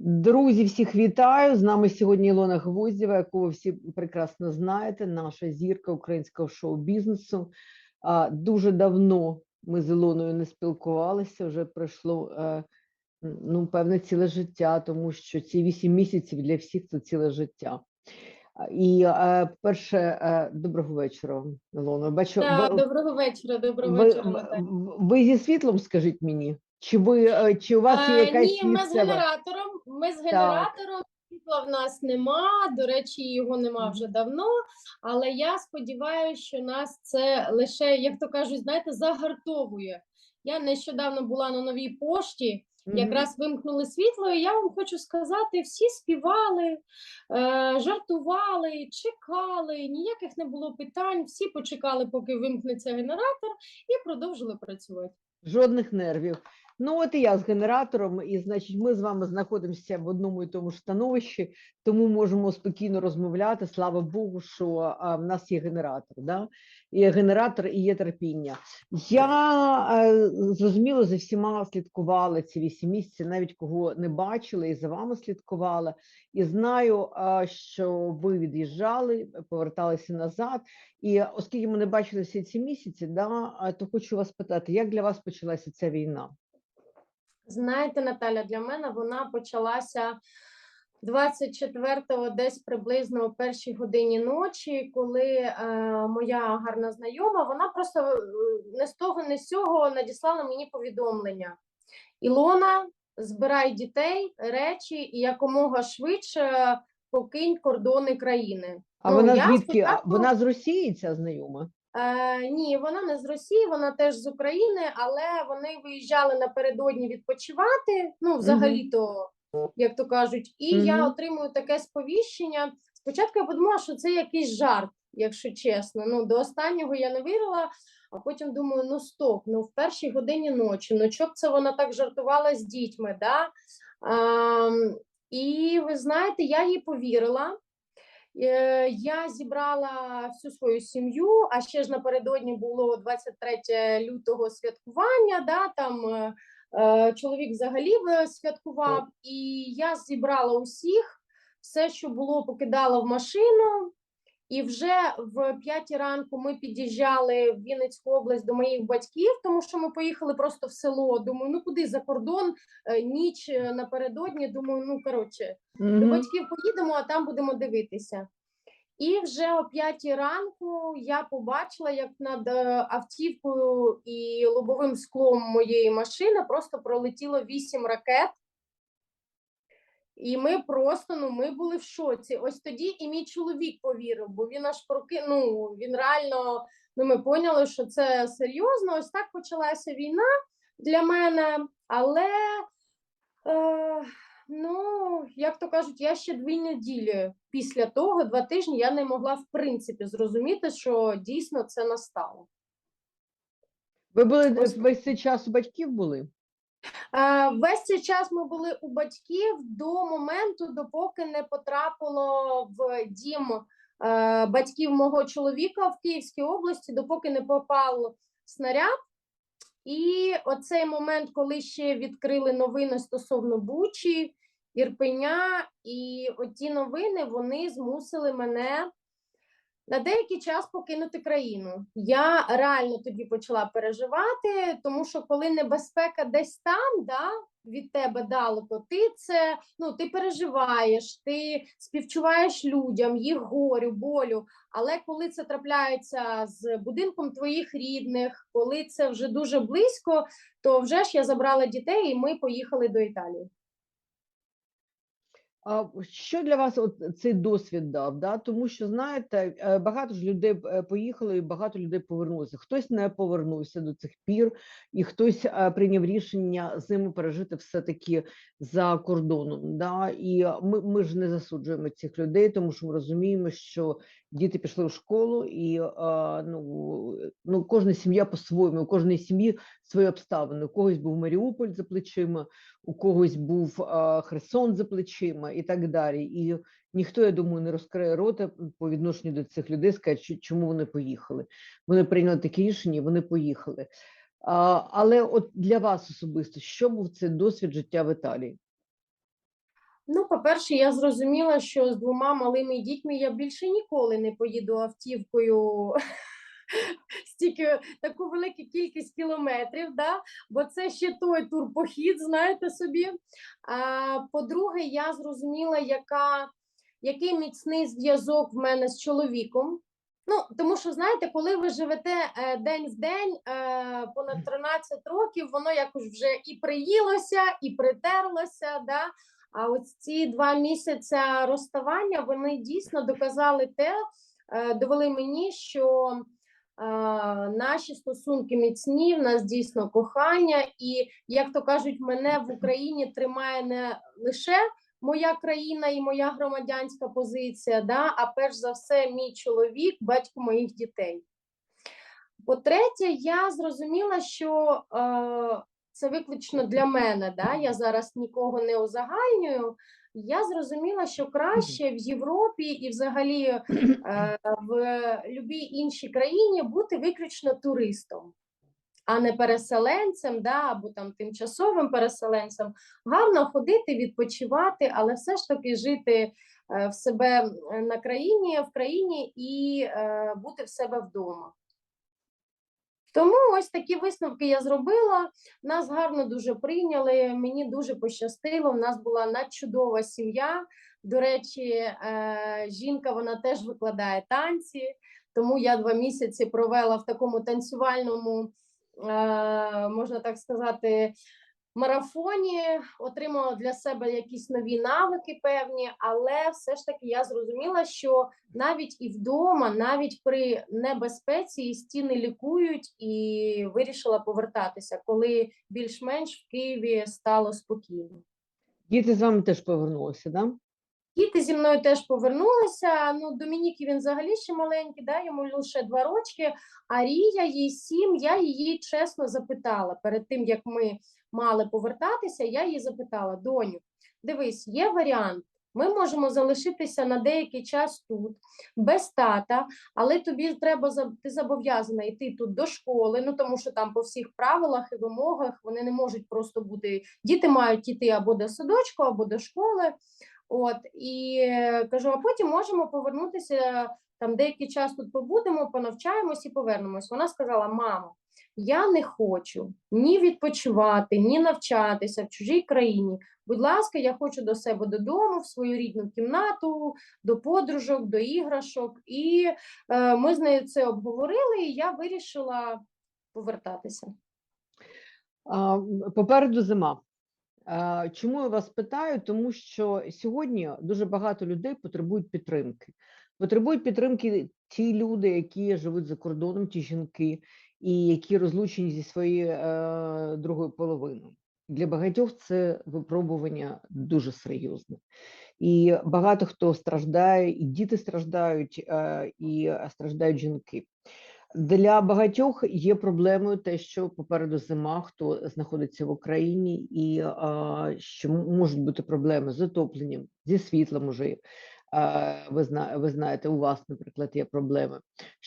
Друзі, всіх вітаю. З нами сьогодні Ілона Гвоздєва, яку ви всі прекрасно знаєте, наша зірка українського шоу-бізнесу. Дуже давно ми з Ілоною не спілкувалися, вже пройшло е, ну, певне ціле життя, тому що ці вісім місяців для всіх це ціле життя. І е, перше, е, доброго вечора, Ілона. Бачу, Так, ви- доброго вечора, доброго ви, вечора. ви, ви зі світлом скажіть мені? Чи ви е, чи у вас є якась Ні, ми з місцева? генератором. Ми з генератором. Світла в нас нема. До речі, його нема вже давно. Але я сподіваюся, що нас це лише, як то кажуть, знаєте, загартовує. Я нещодавно була на новій пошті. Якраз вимкнули світло, і я вам хочу сказати: всі співали, е, жартували, чекали, ніяких не було питань. Всі почекали, поки вимкнеться генератор, і продовжили працювати. Жодних нервів. Ну, от і я з генератором, і значить, ми з вами знаходимося в одному і тому ж становищі, тому можемо спокійно розмовляти. Слава Богу, що а, в нас є генератор. Да? І генератор і є терпіння. Я е, зрозуміло за всіма слідкувала ці вісім місяців, навіть кого не бачила, і за вами слідкувала. І знаю, а, що ви від'їжджали, поверталися назад. І оскільки ми не бачили всі ці місяці, да, то хочу вас питати, як для вас почалася ця війна? Знаєте, Наталя, для мене вона почалася 24-го, десь приблизно о першій годині ночі, коли е, моя гарна знайома, вона просто е, не з того, не з цього надіслала мені повідомлення. Ілона, збирай дітей, речі і якомога швидше покинь кордони країни. А Ну, вона звідки? Спочатку- Вона з Росії, ця знайома? Е, ні, вона не з Росії, вона теж з України, але вони виїжджали напередодні відпочивати. Ну, взагалі-то, як то кажуть, і я отримую таке сповіщення. Спочатку я подумала, що це якийсь жарт, якщо чесно. Ну, до останнього я не вірила, а потім думаю: ну стоп, ну в першій годині ночі, ну чоб це вона так жартувала з дітьми, да? Ем, і ви знаєте, я їй повірила. Е, Я зібрала всю свою сім'ю, а ще ж напередодні було 23 лютого святкування. Да, там е, е, чоловік взагалі е, святкував, і я зібрала усіх, все, що було, покидала в машину. І вже в п'ятій ранку ми під'їжджали в Вінницьку область до моїх батьків, тому що ми поїхали просто в село. Думаю, ну куди за кордон, Е, ніч е, напередодні. Думаю, ну коротше, до батьків поїдемо, а там будемо дивитися. І вже о п'ятій ранку я побачила, як над е, автівкою і лобовим склом моєї машини просто пролетіло вісім ракет. І ми просто ну ми були в шоці. Ось тоді і мій чоловік повірив, бо він аж прокинув. Він реально ну ми поняли, що це серйозно. Ось так почалася війна для мене. Але е, ну як то кажуть, я ще дві неділі після того, два тижні, я не могла в принципі зрозуміти, що дійсно це настало. Ви були Ось- весь цей час у батьків були? Е, Весь цей час ми були у батьків до моменту, допоки не потрапило в дім е, батьків мого чоловіка в Київській області, допоки не попав снаряд. І оцей момент, коли ще відкрили новини стосовно Бучі, Ірпеня, і оті новини вони змусили мене на деякий час покинути країну. Я реально тоді почала переживати, тому що коли небезпека десь там, да, від тебе далеко, ти це ну ти переживаєш, ти співчуваєш людям, їх горю, болю. Але коли це трапляється з будинком твоїх рідних, коли це вже дуже близько, то вже ж я забрала дітей, і ми поїхали до Італії. А що для вас от цей досвід дав? Да? Тому що знаєте, е, багато ж людей е, поїхали, і багато людей повернулося. Хтось не повернувся до цих пір, і хтось е, прийняв рішення зиму пережити все таки за кордоном. Да? І ми, ми ж не засуджуємо цих людей, тому що ми розуміємо, що діти пішли в школу, і ну, ну кожна сім'я по-своєму, у кожної сім'ї свої обставини. У когось був Маріуполь за плечима, у когось був Херсон за плечима і так далі. І ніхто, я думаю, не розкриє рота по відношенню до цих людей, скаже, чому вони поїхали. Вони прийняли таке рішення, вони поїхали. Але от для вас особисто, що був цей досвід життя в Італії? Ну, по-перше, я зрозуміла, що з двома малими дітьми я більше ніколи не поїду автівкою стільки таку велику кількість кілометрів, да? бо це ще той турпохід, знаєте собі. А, по-друге, я зрозуміла, яка, який міцний зв'язок в мене з чоловіком. Ну, тому що знаєте, коли ви живете е, день в день е, понад 13 років, воно якось вже і приїлося, і притерлося. Да? А ось ці два місяці розставання вони дійсно доказали те, е, довели мені, що е, наші стосунки міцні, в нас дійсно кохання, і як то кажуть, мене в Україні тримає не лише моя країна і моя громадянська позиція, да, а перш за все, мій чоловік, батько моїх дітей. По-третє, я зрозуміла, що е, це виключно для мене. Да? Я зараз нікого не узагальнюю. Я зрозуміла, що краще в Європі і взагалі е, в будь-якій іншій країні бути виключно туристом, а не переселенцем, да, або там тимчасовим переселенцем. Гарно ходити, відпочивати, але все ж таки жити е, в себе на країні, в країні і е, бути в себе вдома. Тому ось такі висновки я зробила. Нас гарно дуже прийняли. Мені дуже пощастило. У нас була надчудова сім'я. До речі, е, жінка вона теж викладає танці, тому я два місяці провела в такому танцювальному, е, можна так сказати, марафоні, отримала для себе якісь нові навики певні, але все ж таки я зрозуміла, що навіть і вдома, навіть при небезпеці і стіни лікують, і вирішила повертатися, коли більш-менш в Києві стало спокійно. Діти з вами теж повернулися, да? Діти зі мною теж повернулися. Ну, Домініки він взагалі ще маленький, да, йому лише два рочки, а Рія їй сім. Я її чесно запитала перед тим, як ми мали повертатися, я її запитала: доню, дивись, є варіант. Ми можемо залишитися на деякий час тут, без тата, але тобі треба ти зобов'язана йти тут до школи. Ну тому що там по всіх правилах і вимогах вони не можуть просто бути. Діти мають йти або до садочку, або до школи. От і е, кажу, а потім можемо повернутися там деякий час тут побудемо, понавчаємось і повернемось. Вона сказала: мамо, я не хочу ні відпочивати, ні навчатися в чужій країні. Будь ласка, я хочу до себе додому, в свою рідну кімнату, до подружок, до іграшок. І е, ми з нею це обговорили, і я вирішила повертатися. Попереду зима. Чому я вас питаю? Тому що сьогодні дуже багато людей потребують підтримки. Потребують підтримки ті люди, які живуть за кордоном, ті жінки, і які розлучені зі своєю е, другою половиною. Для багатьох це випробування дуже серйозне. І багато хто страждає, і діти страждають, е, і е, страждають жінки. Для багатьох є проблемою те, що попереду зима, хто знаходиться в Україні, і а, що можуть бути проблеми з отопленням, зі світлом уже. А, ви, зна, ви знаєте, у вас, наприклад, є проблеми.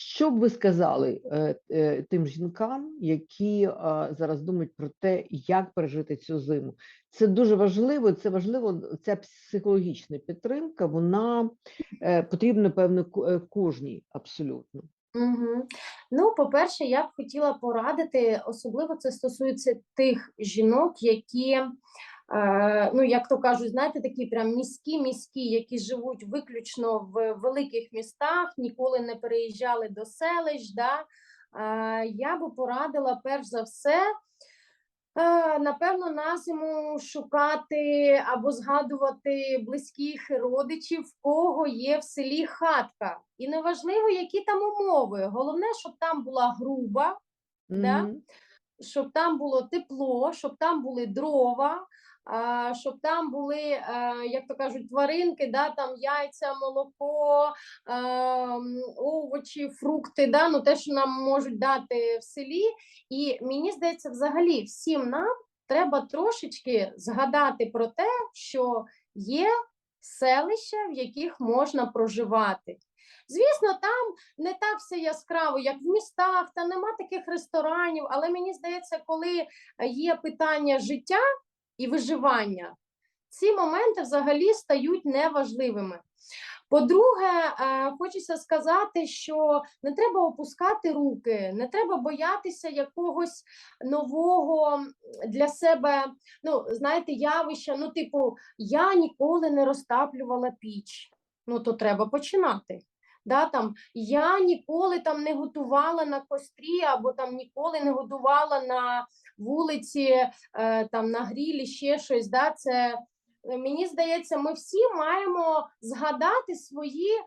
Що б ви сказали е, е, тим жінкам, які зараз думають про те, як пережити цю зиму? Це дуже важливо. Це важливо. Ця психологічна підтримка, вона е, потрібна, певно, кожній абсолютно. Угу. Ну, по-перше, я б хотіла порадити, особливо це стосується тих жінок, які, ну, як то кажуть, знаєте, такі прям міські, міські, які живуть виключно в великих містах, ніколи не переїжджали до селищ. Да? Е, я би порадила перш за все. Е, Напевно, на зиму шукати або згадувати близьких родичів, в кого є в селі хатка. І неважливо, які там умови. Головне, щоб там була груба, Да? Щоб там було тепло, щоб там були дрова, щоб там були, е, як то кажуть, тваринки, да, там яйця, молоко, е, овочі, фрукти, да, ну те, що нам можуть дати в селі. І мені здається, взагалі всім нам треба трошечки згадати про те, що є селища, в яких можна проживати. Звісно, там не так все яскраво, як в містах, та нема таких ресторанів. Але мені здається, коли е, є питання життя і виживання, ці моменти взагалі стають неважливими. По-друге, е, хочеться сказати, що не треба опускати руки, не треба боятися якогось нового для себе, ну, знаєте, явища. Ну, типу, я ніколи не розтаплювала піч. Ну, то треба починати. Да, там, я ніколи там не готувала на кострі, або там ніколи не готувала на вулиці, е, там на грілі, ще щось. Да, це е, мені здається, ми всі маємо згадати свої е,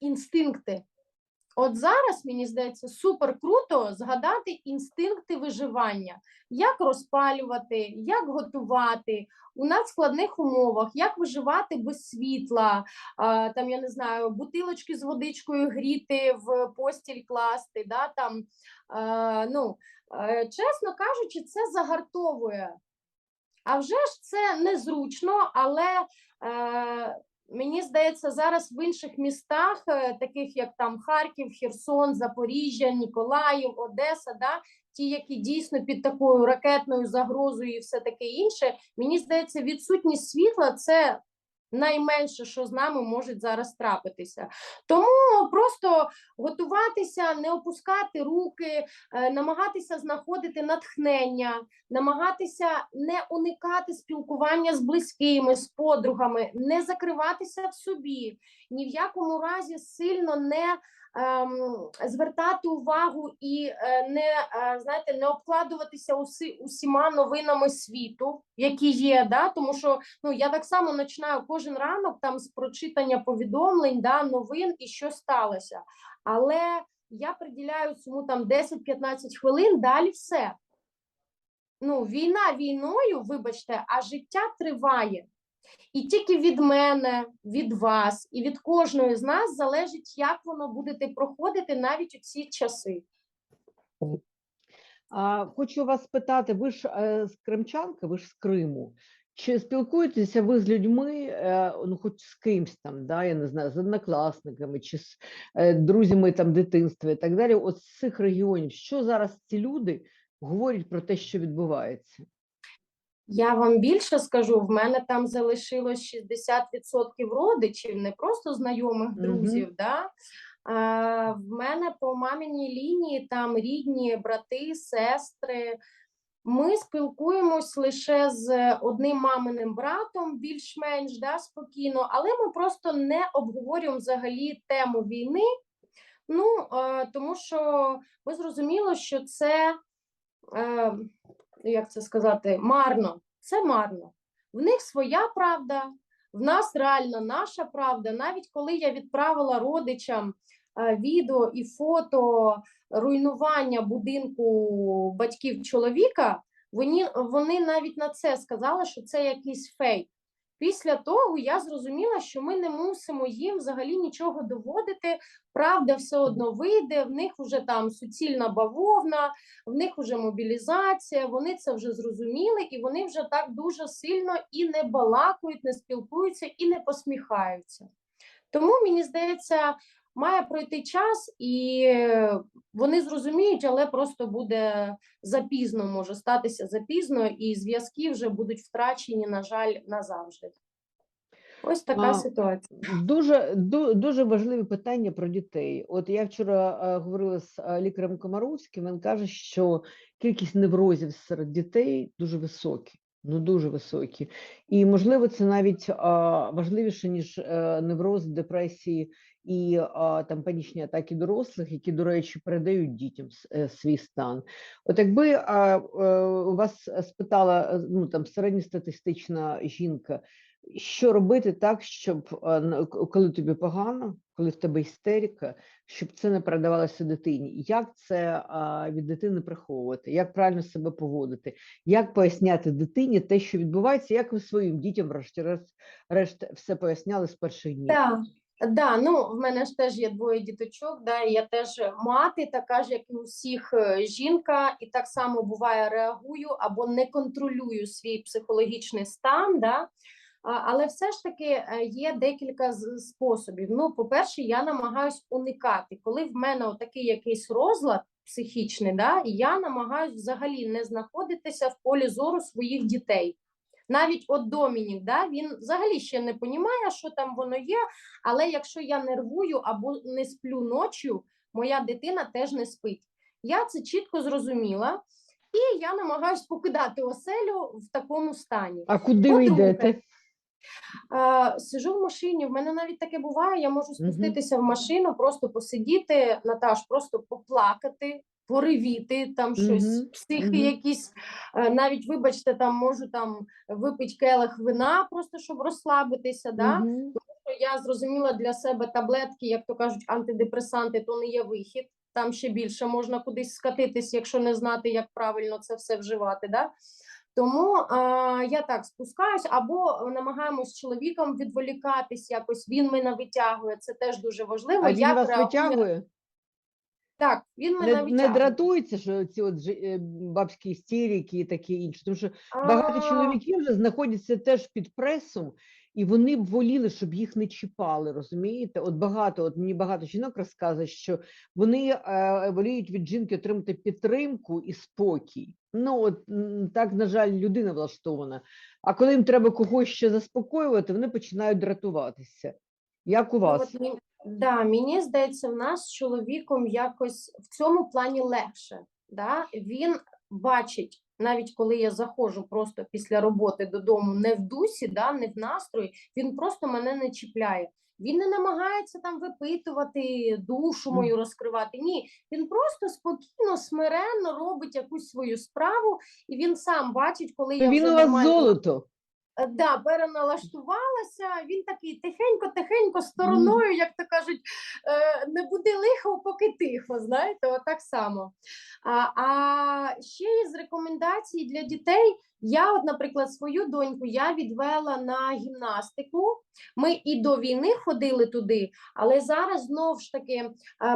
інстинкти. От зараз, мені здається, супер круто згадати інстинкти виживання, як розпалювати, як готувати у надскладних умовах, як виживати без світла, там я не знаю, бутилочки з водичкою гріти в постіль класти. Да, там, ну, е, чесно кажучи, це загартовує. А вже ж це незручно, але е, мені здається, зараз в інших містах, е, таких як там Харків, Херсон, Запоріжжя, Ніколаїв, Одеса, да, ті, які дійсно під такою ракетною загрозою і все таке інше, мені здається, відсутність світла це найменше, що з нами може зараз трапитися. Тому просто готуватися, не опускати руки, е, намагатися знаходити натхнення, намагатися не уникати спілкування з близькими, з подругами, не закриватися в собі, ні в якому разі сильно не звертати увагу і е, не е, знаєте, не обкладуватися усі, усіма новинами світу, які є. Да? Тому що ну я так само починаю кожен ранок там з прочитання повідомлень, да, новин і що сталося. Але я приділяю цьому там 10-15 хвилин, далі все. Ну, війна війною, вибачте, а життя триває. І тільки від мене, від вас і від кожної з нас залежить, як воно будете проходити навіть у ці часи. А, хочу вас спитати, ви ж е, з Кримчанки, ви ж з Криму. Чи спілкуєтеся ви з людьми, е, ну хоч з кимсь там, да, я не знаю, з однокласниками чи з е, друзями там дитинства і так далі? От з цих регіонів, що зараз ці люди говорять про те, що відбувається? Я вам більше скажу, в мене там залишилось 60% родичів, не просто знайомих друзів. Да? А, в мене по маміній лінії там рідні брати, сестри. Ми спілкуємось лише з одним маминим братом, більш-менш да, спокійно, але ми просто не обговорюємо взагалі тему війни. Ну, е, тому що ми зрозуміло, що це. Е, як це сказати, марно. Це марно. В них своя правда, в нас реально наша правда. Навіть коли я відправила родичам е, відео і фото руйнування будинку батьків чоловіка, вони, вони навіть на це сказали, що це якийсь фейк. Після того я зрозуміла, що ми не мусимо їм взагалі нічого доводити. Правда, все одно вийде. В них вже там суцільна бавовна, в них вже мобілізація. Вони це вже зрозуміли, і вони вже так дуже сильно і не балакають, не спілкуються і не посміхаються. Тому мені здається, має пройти час, і вони зрозуміють, але просто буде запізно, може статися запізно, і зв'язки вже будуть втрачені, на жаль, назавжди. Ось така А, ситуація. Дуже, ду- дуже важливі питання про дітей. От я вчора е, говорила з е, лікарем Комаровським, він каже, що кількість неврозів серед дітей дуже високі, ну дуже високі. І, можливо, це навіть а, важливіше, ніж а, невроз, депресії і а, там панічні атаки дорослих, які, до речі, передають дітям е, свій стан. От якби а, е, вас спитала е, ну, там, середньостатистична жінка, що робити так, щоб е, коли тобі погано, коли в тебе істерика, щоб це не передавалося дитині? Як це від дитини приховувати? Як правильно себе поводити? Як поясняти дитині те, що відбувається? Як ви своїм дітям, врешті-решт, все поясняли з перших днів? Так, да, ну в мене ж теж є двоє діточок, да, я теж мати, така ж, як і у всіх е, жінка, і так само буває реагую або не контролюю свій психологічний стан. Да. Але все ж таки е, є декілька способів. Ну, по-перше, я намагаюсь уникати, коли в мене такий якийсь розлад психічний, да, і я намагаюсь взагалі не знаходитися в полі зору своїх дітей. Навіть от Домінік, да, він взагалі ще не розуміє, що там воно є. Але якщо я нервую або не сплю ночі, моя дитина теж не спить. Я це чітко зрозуміла, і я намагаюся покидати оселю в такому стані. А куди ви йдете? Сижу в машині. В мене навіть таке буває. Я можу спуститися в машину, просто посидіти, Наташ, просто поплакати, поривіти, там щось, психи якісь. Е, Навіть, вибачте, там можу там випити келих вина, просто щоб розслабитися. Да? Я зрозуміла для себе таблетки, як то кажуть, антидепресанти, то не є вихід. Там ще більше можна кудись скатитись, якщо не знати, як правильно це все вживати. Да? Тому е, я так спускаюсь, або намагаємось чоловіком відволікатись, якось він мене витягує. Це теж дуже важливо. А він я вас реагую... витягує? Так, він мене Не, не дратується, що ці от е, бабські істерики і таке інше. Тому що багато А, чоловіків вже знаходяться теж під пресом, і вони б воліли, щоб їх не чіпали. Розумієте? От багато, от мені багато жінок розказує, що вони е, воліють від жінки отримати підтримку і спокій. Ну от так, на жаль, людина влаштована. А коли їм треба когось ще заспокоювати, вони починають дратуватися. Як у Ну, вас? от да, мені здається, в нас з чоловіком якось в цьому плані легше. Да? Він бачить, навіть коли я заходжу просто після роботи додому, не в дусі, да, не в настрої, він просто мене не чіпляє. Він не намагається там випитувати душу мою розкривати. Ні, він просто спокійно, смиренно робить якусь свою справу, і він сам бачить, коли я Він вже у вас нормально золото. Е, Да, переналаштувалася. Він такий тихенько-тихенько стороною, як то кажуть, е, не буде лихо, поки тихо. Знаєте, отак само. А, а ще із рекомендацій для дітей. Я, от, наприклад, свою доньку я відвела на гімнастику. Ми і до війни ходили туди, але зараз знов ж таки е,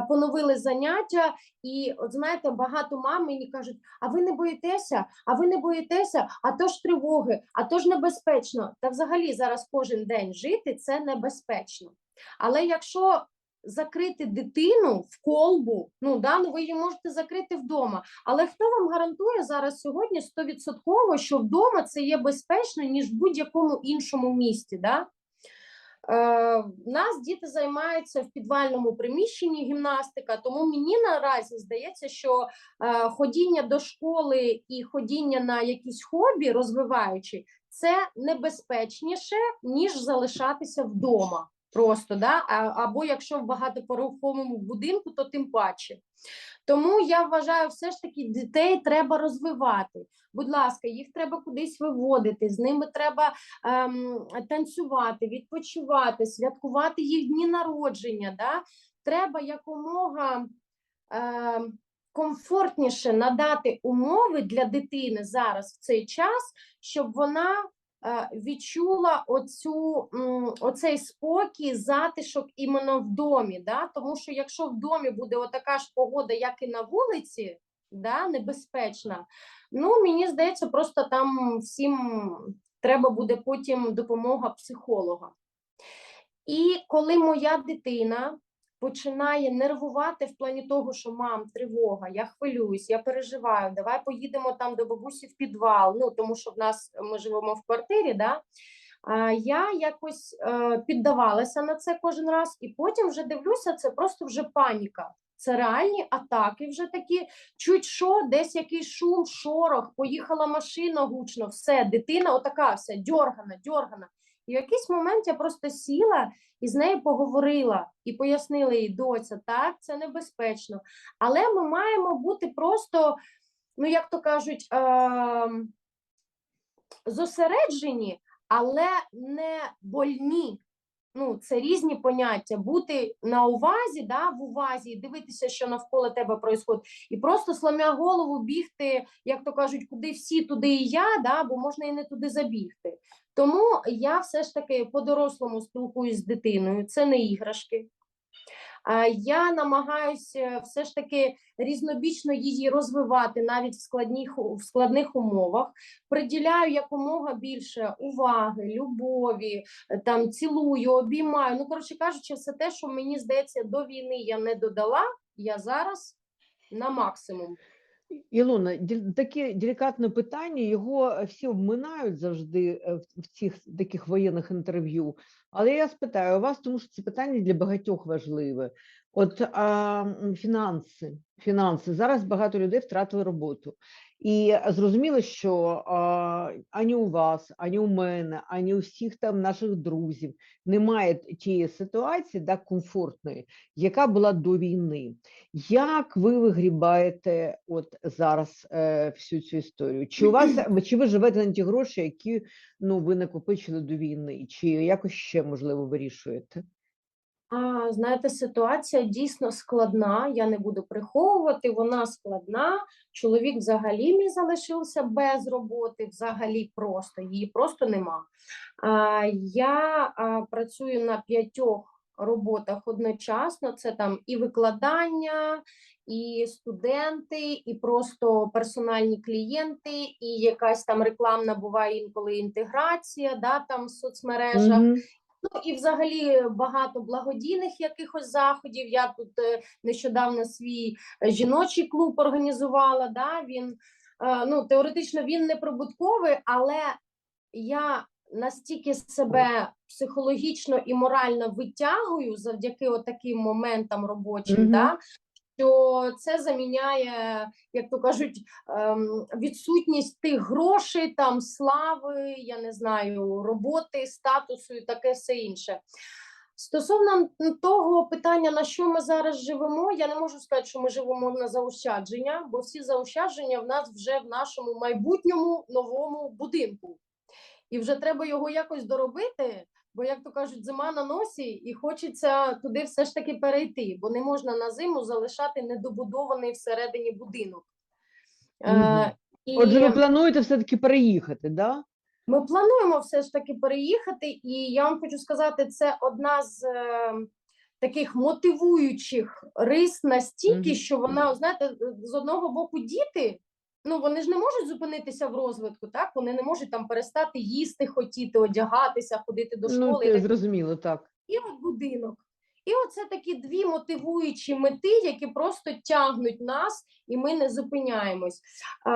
поновили заняття. І от знаєте, багато мам мені кажуть: а ви не боїтеся? А ви не боїтеся? А то ж тривоги, а то ж небезпечно. Та взагалі зараз кожен день жити це небезпечно. Але якщо закрити дитину в колбу, ну да, ну ви її можете закрити вдома. Але хто вам гарантує зараз сьогодні 100%, що вдома це є безпечно, ніж в будь-якому іншому місті? Да? Е, нас діти займаються в підвальному приміщенні гімнастика, тому мені наразі здається, що е, ходіння до школи і ходіння на якісь хобі, розвиваючи, це небезпечніше, ніж залишатися вдома. Просто да? або якщо в багатоповерховому будинку, то тим паче. Тому я вважаю, все ж таки дітей треба розвивати. Будь ласка, їх треба кудись виводити, з ними треба ем, танцювати, відпочивати, святкувати їх дні народження. Да? Треба якомога ем, комфортніше надати умови для дитини зараз в цей час, щоб вона відчула оцю, оцей спокій, затишок іменно в домі. Да? Тому що якщо в домі буде отака ж погода, як і на вулиці, да, небезпечна, ну мені здається, просто там всім треба буде потім допомога психолога. І коли моя дитина починає нервувати в плані того, що мам, тривога, я хвилююсь, я переживаю, давай поїдемо там до бабусі в підвал. Ну тому що в нас ми живемо в квартирі, да. Я якось е, піддавалася на це кожен раз, і потім вже дивлюся, це просто вже паніка. Це реальні атаки, вже такі чуть що, десь якийсь шум, шорох, поїхала машина гучно, все, дитина отака вся дьоргана, дьоргана. І в якийсь момент я просто сіла і з нею поговорила і пояснила їй, доця, так, це небезпечно. Але ми маємо бути просто, ну як то кажуть, е- зосереджені, але не больні. Ну, це різні поняття. Бути на увазі, да, в увазі, дивитися, що навколо тебе відбувається, і просто сломя голову бігти, як то кажуть, куди всі, туди і я, да, бо можна і не туди забігти. Тому я все ж таки по-дорослому спілкуюсь з дитиною, це не іграшки. Я намагаюся все ж таки різнобічно її розвивати навіть в складних, в складних умовах. Приділяю якомога більше уваги, любові, е, там цілую, обіймаю. Ну, коротше кажучи, все те, що мені здається, до війни я не додала, я зараз на максимум. Ілона, таке делікатне питання, його е, всі обминають завжди е, в цих таких воєнних інтерв'ю. Але я спитаю вас, тому що це питання для багатьох важливе. От а, фінанси, фінанси. Зараз багато людей втратили роботу. І зрозуміло, що а, ані у вас, ані у мене, ані у всіх там наших друзів немає тієї ситуації, да, комфортної, яка була до війни. Як ви вигрібаєте от зараз е, всю цю історію? Чи у вас чи ви живете на ті гроші, які ну ви накопичили до війни, чи якось ще можливо вирішуєте? Знаєте, ситуація дійсно складна. Я не буду приховувати, вона складна. Чоловік взагалі мій залишився без роботи, взагалі просто її просто нема. Я працюю на п'ятьох роботах одночасно. Це там і викладання, і студенти, і просто персональні клієнти, і якась там рекламна буває інколи інтеграція, да, там в соцмережах. Мгм. Ну і взагалі багато благодійних якихось заходів. Я тут е, нещодавно свій жіночий клуб організувала. Да? Він е, ну теоретично він не прибутковий, але я настільки себе психологічно і морально витягую завдяки таким моментам робочим, Мгм. да? Що це заміняє, як то кажуть, ем, відсутність тих грошей, там слави, я не знаю, роботи, статусу і таке все інше. Стосовно того питання, на що ми зараз живемо, я не можу сказати, що ми живемо на заощадження, бо всі заощадження в нас вже в нашому майбутньому новому будинку. І вже треба його якось доробити, бо, як то кажуть, зима на носі, і хочеться туди все ж таки перейти, бо не можна на зиму залишати недобудований всередині будинок. Мгм. Е, і... Отже, ви плануєте все-таки переїхати, да? Ми плануємо все ж таки переїхати, і я вам хочу сказати, це одна з е, таких мотивуючих рис настільки, Мгм. що вона, знаєте, з одного боку, діти. Ну, вони ж не можуть зупинитися в розвитку, так? Вони не можуть там перестати їсти, хотіти, одягатися, ходити до Ну, школи. те так зрозуміло, так. і от будинок. І оце такі дві мотивуючі мети, які просто тягнуть нас, і ми не зупиняємось. А,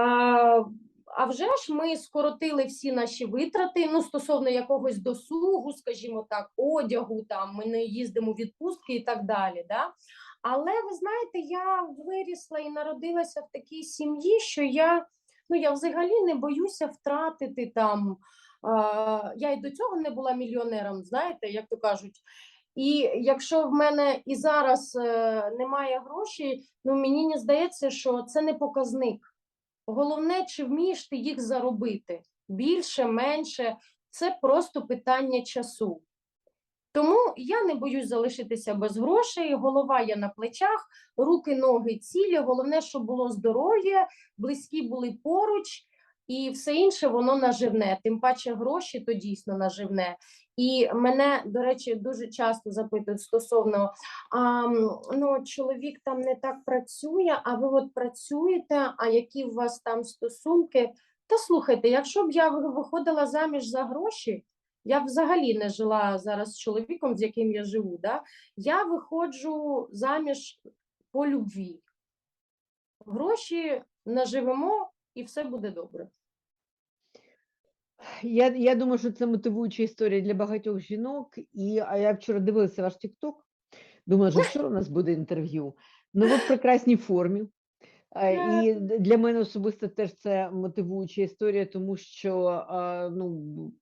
а вже ж ми скоротили всі наші витрати ну, стосовно якогось досугу, скажімо так, одягу, там ми не їздимо в відпустки і так далі. Да? Але ви знаєте, я вирісла і народилася в такій сім'ї, що я, ну, я взагалі не боюся втратити там. А, я і до цього не була мільйонером, знаєте, як то кажуть. І якщо в мене і зараз е, немає грошей, ну мені не здається, що це не показник. Головне, чи вмієш ти їх заробити більше, менше, це просто питання часу. Тому я не боюсь залишитися без грошей, голова є на плечах, руки, ноги цілі. Головне, щоб було здоров'я, близькі були поруч, і все інше воно наживне. Тим паче гроші то дійсно наживне. І мене, до речі, дуже часто запитують стосовно а, ну, чоловік там не так працює, а ви от працюєте, а які у вас там стосунки? Та слухайте, якщо б я виходила заміж за гроші, я взагалі не жила зараз з чоловіком, з яким я живу. Да? Я виходжу заміж по любві. Гроші наживемо і все буде добре. Я, я думаю, що це мотивуюча історія для багатьох жінок. І а я вчора дивилася ваш TikTok, думала, що вчора у нас буде інтерв'ю. Ну, ви в прекрасній формі. І для мене особисто теж це мотивуюча історія, тому що ну,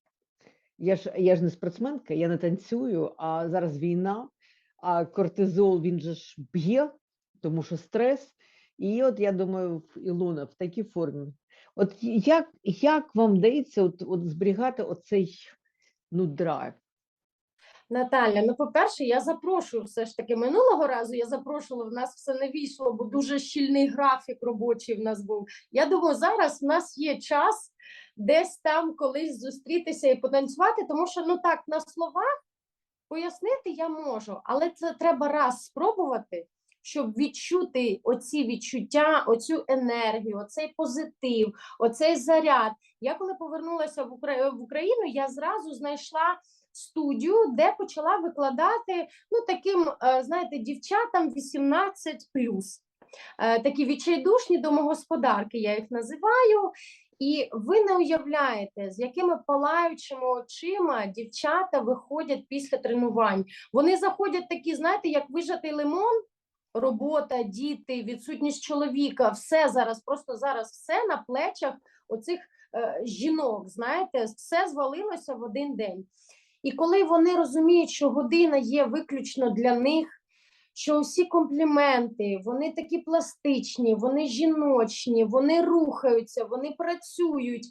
я ж, я ж не спортсменка, я не танцюю, а зараз війна, а кортизол він же ж б'є, тому що стрес. І от я думаю, Ілона в такій формі. От як, як вам вдається от, от зберігати оцей ну, драйв? Наталя, ну по-перше, я запрошую все ж таки минулого разу. Я запрошувала, в нас все не війшло, бо дуже щільний графік робочий в нас був. Я думаю, зараз в нас є час десь там колись зустрітися і потанцювати, тому що ну так на словах пояснити я можу, але це треба раз спробувати, щоб відчути оці відчуття, оцю енергію, оцей позитив, оцей заряд. Я коли повернулася в Укра- в Україну, я зразу знайшла студію, де почала викладати ну таким, е, знаєте, дівчатам 18 е, такі відчайдушні домогосподарки, я їх називаю. І ви не уявляєте, з якими палаючими очима дівчата виходять після тренувань. Вони заходять такі, знаєте, як вижатий лимон, робота, діти, відсутність чоловіка, все зараз, просто зараз все на плечах оцих е, жінок. Знаєте, все звалилося в один день. І коли вони розуміють, що година є виключно для них, що усі компліменти, вони такі пластичні, вони жіночні, вони рухаються, вони працюють,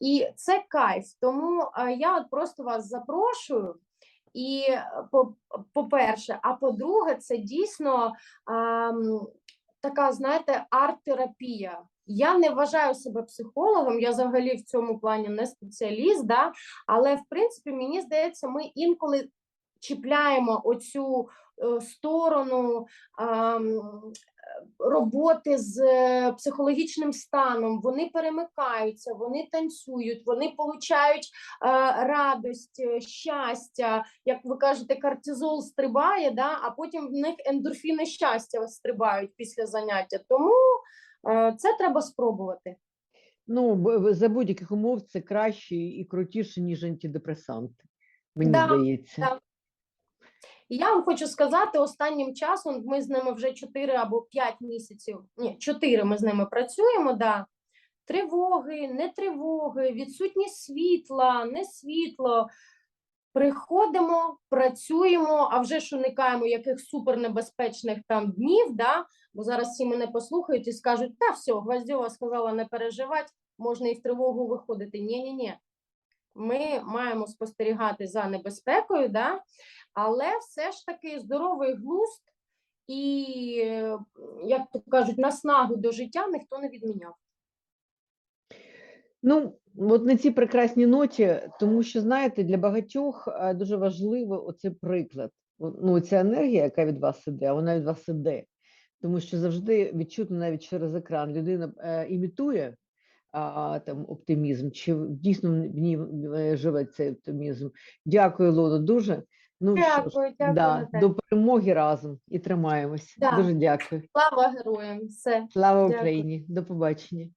і це кайф. Тому я от просто вас запрошую. І по- по-перше, а по-друге, це дійсно ам, така, знаєте, арт-терапія. Я не вважаю себе психологом, я взагалі в цьому плані не спеціаліст, да? але в принципі мені здається, ми інколи чіпляємо оцю е, сторону роботи з е, психологічним станом. Вони перемикаються, вони танцюють, вони получають е, радость, щастя. Як ви кажете, кортизол стрибає, да? а потім в них ендорфіни щастя стрибають після заняття. Тому це треба спробувати. Ну, за будь-яких умов це краще і крутіше, ніж антидепресанти. Мені Да, здається. да. І я вам хочу сказати, останнім часом ми з ними вже 4 або 5 місяців, ні, 4 ми з ними працюємо, да. Тривоги, не тривоги, відсутність світла, не світло. Приходимо, працюємо, а вже ж уникаємо яких супернебезпечних там днів, да? бо зараз всі мене послухають і скажуть, та все, Гвоздьова сказала не переживати, можна і в тривогу виходити. Ні-ні-ні. Ми маємо спостерігати за небезпекою, да? але все ж таки здоровий глузд і, як то кажуть, наснагу до життя ніхто не відміняв. Ну, от на цій прекрасній ноті, тому що, знаєте, для багатьох е, дуже важливо оцей приклад. Ну, ця енергія, яка від вас іде, а вона від вас іде. Тому що завжди відчутно навіть через екран людина е, імітує а, там, оптимізм, чи дійсно в ній е, живе цей оптимізм. Дякую, Лоно, дуже. Ну, що ж, Дякую, дякую. да, до перемоги разом і тримаємось. Да. Дуже дякую. Слава героям! Все. Слава Дякую. Україні! До побачення.